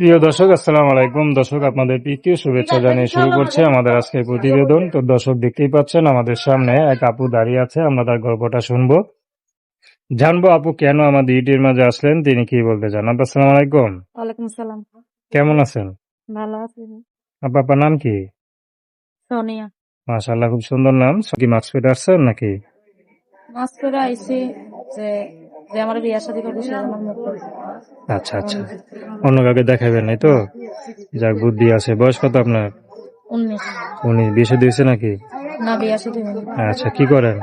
প্রিয় দর্শক আসসালাম আলাইকুম। দর্শক আপনাদের প্রীতি ও শুভেচ্ছা জানিয়ে শুরু করছে আমাদের আজকের প্রতিবেদন। তো দর্শক দেখতেই পাচ্ছেন আমাদের সামনে এক আপু দাঁড়িয়ে আছে। আমরা তার গল্পটা শুনব। জানব আপু কেন আমাদের ইউটিউবের মাঝে আসলেন? তিনি কি বলতে চান? আপু আসসালামু আলাইকুম। ওয়ালাইকুম সালাম কেমন আছেন? ভালো আছি। আপু আপনার নাম কি? সোনিয়া। মাশাআল্লাহ খুব সুন্দর নাম। কি মাস্ক পেটে আসছেন নাকি? মাস করে আইছি যে যে আমার বিয়া শাদী আমার মুখ করবে। আচ্ছা আচ্ছা। অন্য কাউকে দেখাবেন নাই তো? যাক বুদ্ধি আছে। বয়স কত আপনার? উনি বিয়ে দিয়েছে নাকি? আচ্ছা কি করেন?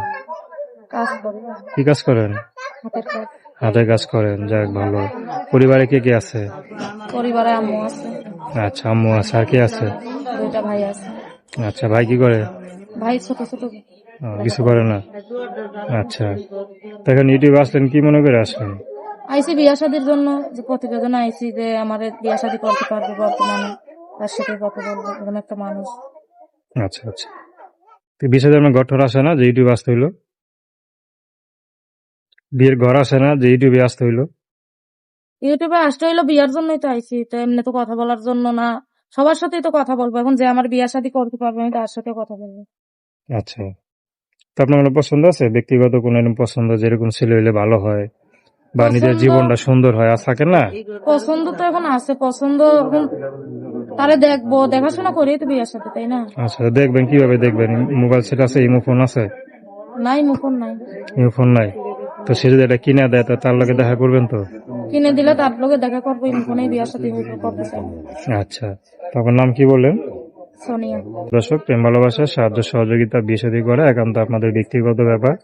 কি কাজ করেন? হাতের কাজ। করেন যাক ভালো। পরিবারে কে কে আছে? পরিবারে আম্মু আছে। আচ্ছা আম্মু আছে। আর কে আছে? দুইটা ভাই আছে। আচ্ছা ভাই কি করে? ভাই ছোট ছোট। কিছু করে না? আচ্ছা। তখন ইউটিউবে আসলেন কি মনে করে আসলেন? আইসি বিয়া শাদীর জন্য যে প্রতিবেদন আইসি যে আমার বিয়া শাদী করতে পারবে বর্তমানে তার সাথে কথা বলব এরকম একটা মানুষ। আচ্ছা আচ্ছা। তো বিষয়ে আপনার ঘর আসে না যে ইউটিউবে আসতে হইল। বিয়ের ঘর আসে না যে ইউটিউবে আসতে হইল। ইউটিউবে আসতে হইল বিয়ার জন্যই তো আইসি তো এমনি তো কথা বলার জন্য না। সবার সাথেই তো কথা বলব এখন যে আমার বিয়া শাদী করতে পারবে আমি তার সাথে কথা বলব। আচ্ছা। তো আপনার কোনো পছন্দ আছে? ব্যক্তিগত কোনো এরকম পছন্দ যেরকম ছেলে হইলে ভালো হয়? বা নিজের জীবনটা সুন্দর হয় আর থাকে না? পছন্দ তো এখন আছে পছন্দ এখন তারে দেখব দেখাশোনা করেই তো বিয়ের সাথে তাই না? আচ্ছা দেখবেন কীভাবে দেখবেন? মোবাইল সেট আছে ইমো ফোন আছে? নাই মুখন নাই। ইমো ফোন নাই। তো সে যদি এটা কিনে দেয় তো তার লগে দেখা করবেন তো? কিনে দিলে তার লোকে দেখা করব মুখনেই বিয়ের সাথে করতে চাই। আচ্ছা তখন নাম কি বললেন? সোনিয়া। দর্শক প্রেম ভালোবাসা সাহায্য সহযোগিতা বিয়ে শাদী করা একান্ত আপনাদের ব্যক্তিগত ব্যাপার।